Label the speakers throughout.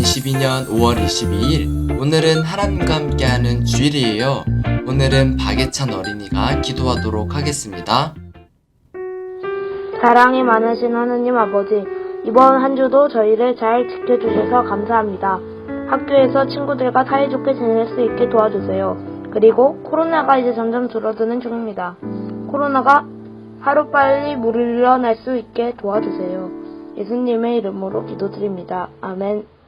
Speaker 1: 2022년 5월 22일 오늘은 하나님과 함께하는 주일이에요. 오늘은 박예찬 어린이가 기도하도록 하겠습니다.
Speaker 2: 사랑이 많으신 하느님 아버지, 이번 한 주도 저희를 잘 지켜주셔서 감사합니다. 학교에서 친구들과 사이좋게 지낼 수 있게 도와주세요. 그리고 코로나가 이제 점점 줄어드는 중입니다. 코로나가 하루빨리 물러날 수 있게 도와주세요. 예수님의 이름으로 기도드립니다. 아멘.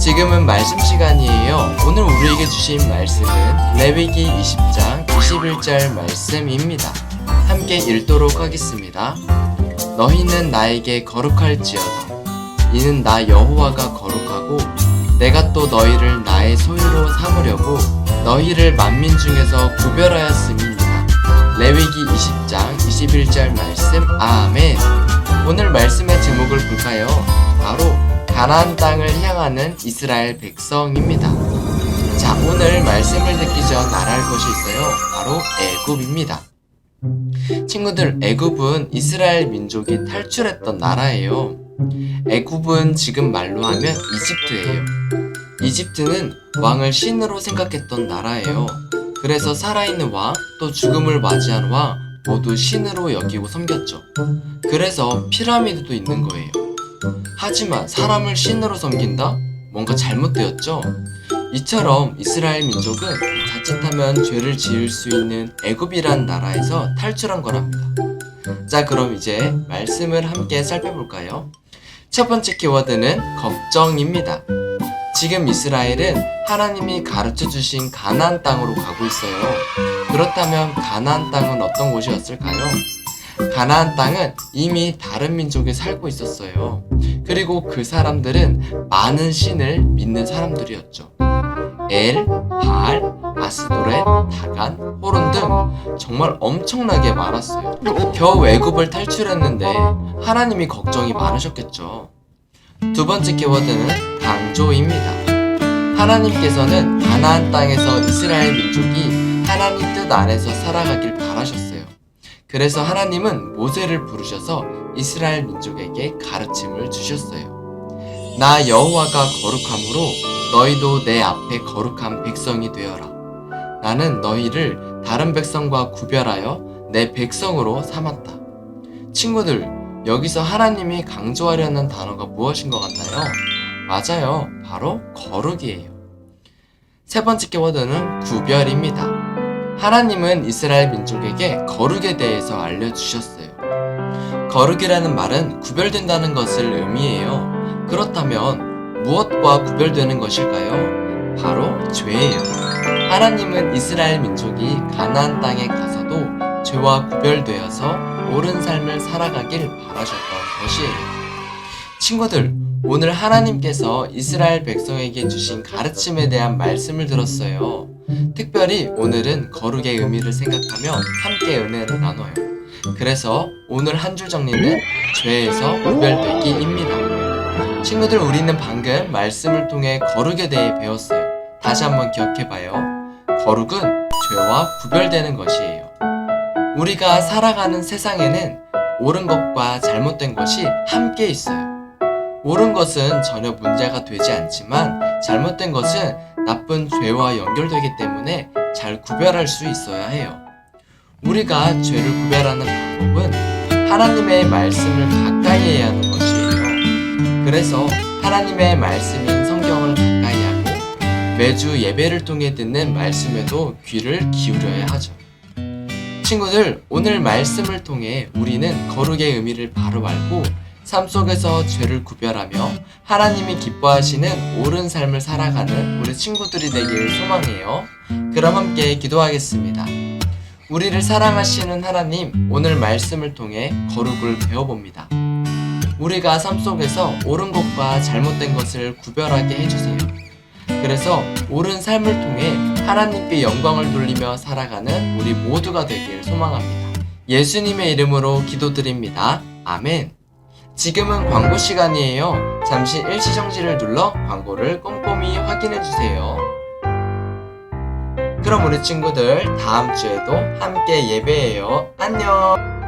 Speaker 1: 지금은 말씀 시간이에요. 오늘 우리에게 주신 말씀은 레위기 20장 21절 말씀입니다. 함께 읽도록 하겠습니다. 너희는 나에게 거룩할지어다. 이는 나 여호와가 거룩하고 내가 또 너희를 나의 소유로 삼으려고 너희를 만민 중에서 구별하였음이니라. 레위기 20장 21절 말씀 아멘. 오늘 말씀의 제목을 볼까요? 바로 가나안 땅을 향하는 이스라엘 백성입니다. 자, 오늘 말씀을 듣기 전 알아할 것이 있어요. 바로 애굽입니다. 친구들, 애굽은 이스라엘 민족이 탈출했던 나라예요. 애굽은 지금 말로 하면 이집트예요. 이집트는 왕을 신으로 생각했던 나라예요. 그래서 살아있는 왕, 또 죽음을 맞이한 왕 모두 신으로 여기고 섬겼죠. 그래서 피라미드도 있는 거예요. 하지만 사람을 신으로 섬긴다? 뭔가 잘못되었죠? 이처럼 이스라엘 민족은 자칫하면 죄를 지을 수 있는 애굽이란 나라에서 탈출한 거랍니다. 자, 그럼 이제 말씀을 함께 살펴볼까요? 첫 번째 키워드는 걱정입니다. 지금 이스라엘은 하나님이 가르쳐 주신 가나안 땅으로 가고 있어요. 그렇다면 가나안 땅은 어떤 곳이었을까요? 가나안 땅은 이미 다른 민족이 살고 있었어요. 그리고 그 사람들은 많은 신을 믿는 사람들이었죠. 엘, 바알, 아스도렛, 다간, 호론 등 정말 엄청나게 많았어요. 겨우 애굽을 탈출했는데 하나님이 걱정이 많으셨겠죠. 두 번째 키워드는 강조입니다. 하나님께서는 가나안 땅에서 이스라엘 민족이 하나님 뜻 안에서 살아가길 바라셨어요. 그래서 하나님은 모세를 부르셔서 이스라엘 민족에게 가르침을 주셨어요. 나 여호와가 거룩함으로 너희도 내 앞에 거룩한 백성이 되어라. 나는 너희를 다른 백성과 구별하여 내 백성으로 삼았다. 친구들, 여기서 하나님이 강조하려는 단어가 무엇인 것 같나요? 맞아요. 바로 거룩이에요. 세 번째 키워드는 구별입니다. 하나님은 이스라엘 민족에게 거룩에 대해서 알려주셨어요. 거룩이라는 말은 구별된다는 것을 의미해요. 그렇다면 무엇과 구별되는 것일까요? 바로 죄예요. 하나님은 이스라엘 민족이 가나안 땅에 가서도 죄와 구별되어서 옳은 삶을 살아가길 바라셨던 것이에요. 친구들, 오늘 하나님께서 이스라엘 백성에게 주신 가르침에 대한 말씀을 들었어요. 특별히 오늘은 거룩의 의미를 생각하며 함께 은혜를 나눠요. 그래서 오늘 한 줄 정리는 죄에서 구별되기입니다. 친구들, 우리는 방금 말씀을 통해 거룩에 대해 배웠어요. 다시 한번 기억해봐요. 거룩은 죄와 구별되는 것이에요. 우리가 살아가는 세상에는 옳은 것과 잘못된 것이 함께 있어요. 옳은 것은 전혀 문제가 되지 않지만 잘못된 것은 나쁜 죄와 연결되기 때문에 잘 구별할 수 있어야 해요. 우리가 죄를 구별하는 방법은 하나님의 말씀을 가까이 해야 하는 것이에요. 그래서 하나님의 말씀인 성경을 가까이 하고 매주 예배를 통해 듣는 말씀에도 귀를 기울여야 하죠. 친구들, 오늘 말씀을 통해 우리는 거룩의 의미를 바로 알고 삶 속에서 죄를 구별하며 하나님이 기뻐하시는 옳은 삶을 살아가는 우리 친구들이 되길 소망해요. 그럼 함께 기도하겠습니다. 우리를 사랑하시는 하나님, 오늘 말씀을 통해 거룩을 배워봅니다. 우리가 삶 속에서 옳은 것과 잘못된 것을 구별하게 해주세요. 그래서 옳은 삶을 통해 하나님께 영광을 돌리며 살아가는 우리 모두가 되길 소망합니다. 예수님의 이름으로 기도드립니다. 아멘. 지금은 광고 시간이에요. 잠시 일시정지를 눌러 광고를 꼼꼼히 확인해 주세요. 그럼 우리 친구들 다음 주에도 함께 예배해요. 안녕.